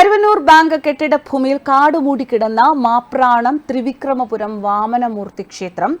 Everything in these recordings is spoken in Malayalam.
കരുവന്നൂർ ബാങ്ക് കെട്ടിട ഭൂമിയിൽ കാടുമൂടിക്കിടന്ന മാപ്രാണം ത്രിവിക്രമപുരം വാമനമൂർത്തി ക്ഷേത്രം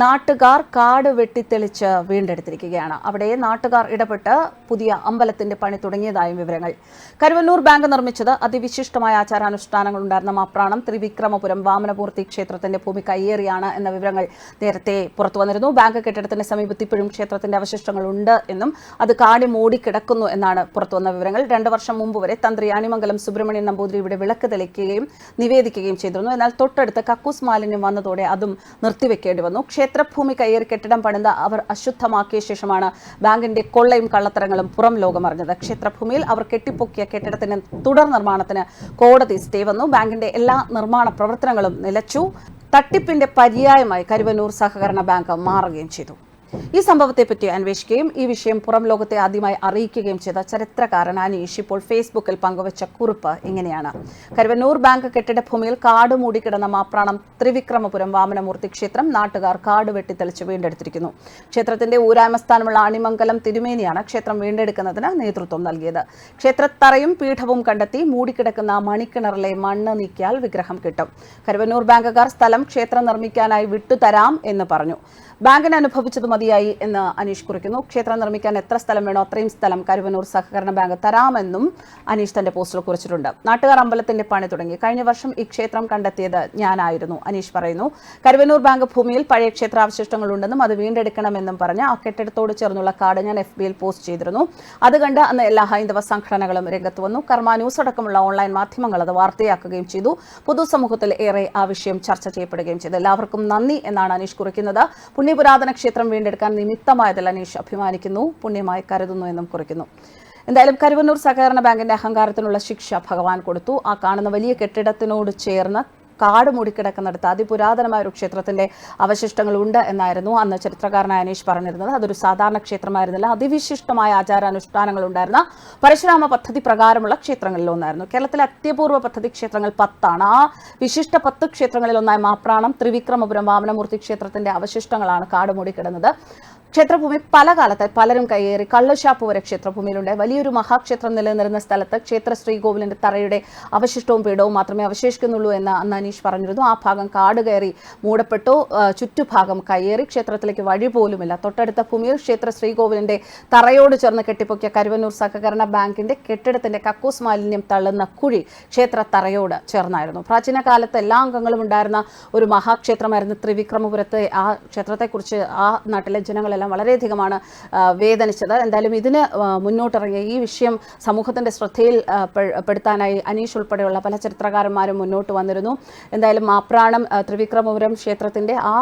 നാട്ടുകാർ കാട് വെട്ടിത്തെളിച്ച് വീണ്ടെടുത്തിരിക്കുകയാണ്. അവിടെ നാട്ടുകാർ ഇടപെട്ട് പുതിയ അമ്പലത്തിന്റെ പണി തുടങ്ങിയതായും വിവരങ്ങൾ. കരുവന്നൂർ ബാങ്ക് നിർമ്മിച്ചത് അതിവിശിഷ്ടമായ ആചാരാനുഷ്ഠാനങ്ങൾ ഉണ്ടായിരുന്ന മാപ്രാണം ത്രിവിക്രമപുരം വാമനമൂർത്തി ക്ഷേത്രത്തിന്റെ ഭൂമി കയ്യേറിയാണ് എന്ന വിവരങ്ങൾ നേരത്തെ പുറത്തു വന്നിരുന്നു. ബാങ്ക് കെട്ടിടത്തിന്റെ സമീപത്ത് ഇപ്പോഴും ക്ഷേത്രത്തിന്റെ അവശിഷ്ടങ്ങൾ ഉണ്ട് എന്നും അത് കാടി മൂടിക്കിടക്കുന്നു എന്നാണ് പുറത്തുവന്ന വിവരങ്ങൾ. രണ്ടു വർഷം മുമ്പ് വരെ തന്ത്രി അണിമംഗലം സുബ്രഹ്മണ്യൻ നമ്പൂതിരി ഇവിടെ വിളക്ക് തെളിക്കുകയും നിവേദിക്കുകയും ചെയ്തിരുന്നു. എന്നാൽ തൊട്ടടുത്ത് കക്കൂസ് മാലിന്യം വന്നതോടെ അതും നിർത്തിവെക്കേണ്ടി വന്നു. ക്ഷേത്രഭൂമി കയ്യേറി കെട്ടിടം പണിത അവർ അശുദ്ധമാക്കിയ ശേഷമാണ് ബാങ്കിന്റെ കൊള്ളയും കള്ളത്തരങ്ങളും പുറം ലോകമറിഞ്ഞത് ക്ഷേത്രഭൂമിയിൽ അവർ കെട്ടിപ്പൊക്കിയ കെട്ടിടത്തിന് തുടർ നിർമ്മാണത്തിന് കോടതി സ്റ്റേ വന്നു. ബാങ്കിന്റെ എല്ലാ നിർമ്മാണ പ്രവർത്തനങ്ങളും നിലച്ചു. തട്ടിപ്പിന്റെ പര്യായമായി കരുവന്നൂർ സഹകരണ ബാങ്ക് മാറുകയും ചെയ്തു. ഈ സംഭവത്തെപ്പറ്റി അന്വേഷിക്കുകയും ഈ വിഷയം പുറം ലോകത്തെ ആദ്യമായി അറിയിക്കുകയും ചെയ്ത ചരിത്രകാരൻ അനീഷ് ഇപ്പോൾ ഫേസ്ബുക്കിൽ പങ്കുവച്ച കുറിപ്പ് ഇങ്ങനെയാണ്. കരുവന്നൂർ ബാങ്ക് കെട്ടിട ഭൂമിയിൽ കാട് മൂടിക്കിടന്ന മാപ്രാണം ത്രിവിക്രമപുരം വാമനമൂർത്തി ക്ഷേത്രം നാട്ടുകാർ കാട് വെട്ടിത്തെളിച്ച് വീണ്ടെടുത്തിരിക്കുന്നു. ക്ഷേത്രത്തിന്റെ ഊരാമസ്ഥാനമുള്ള അണിമംഗലം തിരുമേനിയാണ് ക്ഷേത്രം വീണ്ടെടുക്കുന്നതിന് നേതൃത്വം നൽകിയത്. ക്ഷേത്രത്തറയും പീഠവും കണ്ടെത്തി മൂടിക്കിടക്കുന്ന മണിക്കിണറിലെ മണ്ണ് നീക്കിയാൽ വിഗ്രഹം കിട്ടും. കരുവന്നൂർ ബാങ്കുകാർ സ്ഥലം ക്ഷേത്രം നിർമ്മിക്കാനായി വിട്ടുതരാം എന്ന് പറഞ്ഞു. ബാങ്കിന് അനുഭവിച്ചത് മതിയായി എന്ന് അനീഷ് കുറിക്കുന്നു. ക്ഷേത്രം നിർമ്മിക്കാൻ എത്ര സ്ഥലം വേണോ അത്രയും സ്ഥലം കരുവനൂർ സഹകരണ ബാങ്ക് തരാമെന്നും അനീഷ് തന്റെ പോസ്റ്റിൽ കുറിച്ചിട്ടുണ്ട്. നാട്ടുകാർ അമ്പലത്തിന്റെ പണി തുടങ്ങി. കഴിഞ്ഞ വർഷം ഈ ക്ഷേത്രം കണ്ടെത്തിയത് ഞാനായിരുന്നു അനീഷ് പറയുന്നു. കരുവനൂർ ബാങ്ക് ഭൂമിയിൽ പഴയ ക്ഷേത്രാവശിഷ്ടങ്ങൾ ഉണ്ടെന്നും അത് വീണ്ടെടുക്കണമെന്നും പറഞ്ഞ് ആ കെട്ടിടത്തോട് ചേർന്നുള്ള കാർഡ് ഞാൻ എഫ് ബിയിൽ പോസ്റ്റ് ചെയ്തിരുന്നു. അത് കണ്ട് അന്ന് എല്ലാ ഹൈന്ദവ സംഘടനകളും രംഗത്ത് വന്നു. കർമ്മ ന്യൂസ് അടക്കമുള്ള ഓൺലൈൻ മാധ്യമങ്ങൾ അത് വാർത്തയാക്കുകയും ചെയ്തു. പൊതുസമൂഹത്തിൽ ഏറെ ആ വിഷയം ചർച്ച ചെയ്യപ്പെടുകയും ചെയ്തു. എല്ലാവർക്കും നന്ദി എന്നാണ് അനീഷ് കുറിക്കുന്നത്. പുണ്യപുരാതന ക്ഷേത്രം വീണ്ടെടുക്കാൻ നിമിത്തമായതിൽ അനീഷ് അഭിമാനിക്കുന്നു പുണ്യമായി കരുതുന്നു എന്നും കുറിക്കുന്നു. എന്തായാലും കരുവന്നൂർ സഹകരണ ബാങ്കിന്റെ അഹങ്കാരത്തിനുള്ള ശിക്ഷ ഭഗവാൻ കൊടുത്തു. ആ കാണുന്ന വലിയ കെട്ടിടത്തിനോട് ചേർന്ന് കാട് മൂടിക്കിടക്കുന്നിടത്ത് അതിപുരാതനമായ ഒരു ക്ഷേത്രത്തിന്റെ അവശിഷ്ടങ്ങൾ ഉണ്ട് എന്നായിരുന്നു അന്ന് ചരിത്രകാരനായ അനീഷ് പറഞ്ഞിരുന്നത്. അതൊരു സാധാരണ ക്ഷേത്രമായിരുന്നില്ല. അതിവിശിഷ്ടമായ ആചാരാനുഷ്ഠാനങ്ങൾ ഉണ്ടായിരുന്ന പരശുരാമ പദ്ധതി പ്രകാരമുള്ള ക്ഷേത്രങ്ങളിൽ ഒന്നായിരുന്നു. കേരളത്തിലെ അത്യപൂർവ പദ്ധതി ക്ഷേത്രങ്ങൾ പത്താണ്. ആ വിശിഷ്ട പത്ത് ക്ഷേത്രങ്ങളിൽ ഒന്നായ മാപ്രാണം ത്രിവിക്രമപുരം വാമനമൂർത്തി ക്ഷേത്രത്തിന്റെ അവശിഷ്ടങ്ങളാണ് കാട് മൂടിക്കിടന്നത്. ക്ഷേത്രഭൂമി പല കാലത്തായി പലരും കയ്യേറി കള്ളുഷാപ്പ് വരെ ക്ഷേത്രഭൂമിയിലുണ്ട്. വലിയൊരു മഹാക്ഷേത്രം നിലനിന്നിരുന്ന സ്ഥലത്ത് ക്ഷേത്ര ശ്രീകോവിലിന്റെ തറയുടെ അവശിഷ്ടവും പീഠവും മാത്രമേ അവശേഷിക്കുന്നുള്ളൂ എന്ന് അന്ന് അനീഷ് പറഞ്ഞിരുന്നു. ആ ഭാഗം കാട് കയറി മൂടപ്പെട്ടു. ചുറ്റുഭാഗം കയ്യേറി ക്ഷേത്രത്തിലേക്ക് വഴി പോലുമില്ല. തൊട്ടടുത്ത ഭൂമിയിൽ ക്ഷേത്ര ശ്രീകോവിലിന്റെ തറയോട് ചേർന്ന് കെട്ടിപ്പൊക്കിയ കരുവന്നൂർ സഹകരണ ബാങ്കിന്റെ കെട്ടിടത്തിന്റെ കക്കൂസ് മാലിന്യം തള്ളുന്ന കുഴി ക്ഷേത്ര തറയോട് ചേർന്നായിരുന്നു. പ്രാചീന കാലത്ത് എല്ലാ അംഗങ്ങളും ഉണ്ടായിരുന്ന ഒരു മഹാക്ഷേത്രമായിരുന്നു ത്രിവിക്രമപുരത്തെ. ആ ക്ഷേത്രത്തെക്കുറിച്ച് ആ നാട്ടിലെ ജനങ്ങളെല്ലാം വളരെയധികമാണ് ആ, വേദനിച്ചത്. എന്തായാലും ഇതിന് മുന്നോട്ടിറങ്ങിയ ഈ വിഷയം സമൂഹത്തിന്റെ ശ്രദ്ധയിൽ പെടുത്താനായി അനീഷ് ഉൾപ്പെടെയുള്ള പല ചരിത്രകാരന്മാരും മുന്നോട്ട് വന്നിരുന്നു. എന്തായാലും മാപ്രാണം ത്രിവിക്രമപുരം ക്ഷേത്രത്തിന്റെ ആ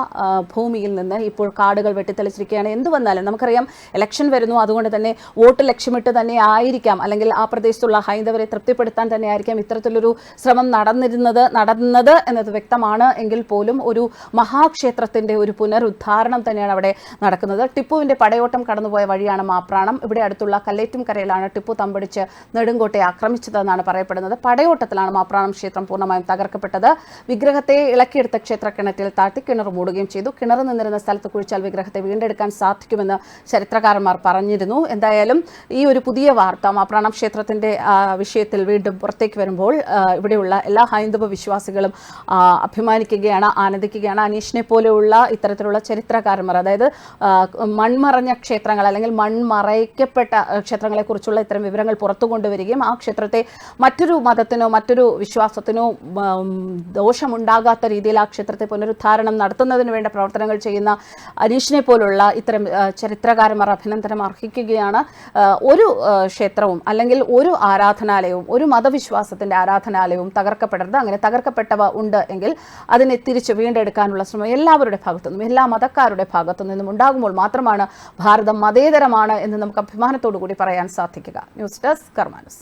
ഭൂമിയിൽ നിന്ന് ഇപ്പോൾ കാടുകൾ വെട്ടിത്തെളിച്ചിരിക്കുകയാണ്. എന്ത് വന്നാലും നമുക്കറിയാം ഇലക്ഷൻ വരുന്നു. അതുകൊണ്ട് തന്നെ വോട്ട് ലക്ഷ്യമിട്ട് തന്നെ ആയിരിക്കാം. അല്ലെങ്കിൽ ആ പ്രദേശത്തുള്ള ഹൈന്ദവരെ തൃപ്തിപ്പെടുത്താൻ തന്നെ ആയിരിക്കാം ഇത്തരത്തിലൊരു ശ്രമം നടന്നിരുന്നത് നടന്നത് എന്നത് വ്യക്തമാണ്. എങ്കിൽ പോലും ഒരു മഹാക്ഷേത്രത്തിന്റെ ഒരു പുനരുദ്ധാരണം തന്നെയാണ് അവിടെ നടക്കുന്നത്. ടിപ്പുവിന്റെ പടയോട്ടം കടന്നുപോയ വഴിയാണ് മാപ്രാണം. ഇവിടെ അടുത്തുള്ള കല്ലേറ്റും കരയിലാണ് ടിപ്പു തമ്പടിച്ച് നെടുങ്കോട്ടെ ആക്രമിച്ചതെന്നാണ് പറയപ്പെടുന്നത്. പടയോട്ടത്തിലാണ് മാപ്രാണം ക്ഷേത്രം പൂർണമായും തകർക്കപ്പെട്ടത്. വിഗ്രഹത്തെ ഇളക്കിയെടുത്ത ക്ഷേത്ര കിണറ്റിൽ താഴ്ത്തി കിണർ മൂടുകയും ചെയ്തു. കിണർ നിന്നിരുന്ന സ്ഥലത്ത് കുഴിച്ചാൽ വിഗ്രഹത്തെ വീണ്ടെടുക്കാൻ സാധിക്കുമെന്ന് ചരിത്രകാരന്മാർ പറഞ്ഞിരുന്നു. എന്തായാലും ഈ ഒരു പുതിയ വാർത്ത മാപ്രാണം ക്ഷേത്രത്തിന്റെ വിഷയത്തിൽ വീണ്ടും പുറത്തേക്ക് വരുമ്പോൾ ഇവിടെയുള്ള എല്ലാ ഹൈന്ദവ വിശ്വാസികളും അഭിമാനിക്കുകയാണ് ആനന്ദിക്കുകയാണ്. അനീഷിനെ പോലെയുള്ള ഇത്തരത്തിലുള്ള ചരിത്രകാരന്മാർ അതായത് മൺമറഞ്ഞ ക്ഷേത്രങ്ങൾ അല്ലെങ്കിൽ മൺമറയ്ക്കപ്പെട്ട ക്ഷേത്രങ്ങളെ കുറിച്ചുള്ള ഇത്തരം വിവരങ്ങൾ പുറത്തു കൊണ്ടുവരികയും ആ ക്ഷേത്രത്തെ മറ്റൊരു മതത്തിനോ മറ്റൊരു വിശ്വാസത്തിനോ ദോഷമുണ്ടാകാത്ത രീതിയിൽ ആ ക്ഷേത്രത്തെ പുനരുദ്ധാരണം നടത്തുന്നതിന് വേണ്ട പ്രവർത്തനങ്ങൾ ചെയ്യുന്ന അനീഷിനെ പോലുള്ള ഇത്തരം ചരിത്രകാരന്മാർ അഭിനന്ദനം അർഹിക്കുകയാണ്. ഒരു ക്ഷേത്രവും അല്ലെങ്കിൽ ഒരു ആരാധനാലയവും ഒരു മതവിശ്വാസത്തിന്റെ ആരാധനാലയവും തകർക്കപ്പെടരുത്. അങ്ങനെ തകർക്കപ്പെട്ടവ ഉണ്ട് എങ്കിൽ അതിനെ തിരിച്ച് വീണ്ടെടുക്കാനുള്ള ശ്രമം എല്ലാവരുടെ ഭാഗത്തു നിന്നും എല്ലാ മതക്കാരുടെ ഭാഗത്തു നിന്നും ഉണ്ടാകുമ്പോൾ മാത്രമാണ് ഭാരതം മതേതരമാണ് എന്ന് നമുക്ക് അഭിമാനത്തോടു കൂടി പറയാൻ സാധിക്കുക. News desk കർമാനസ്.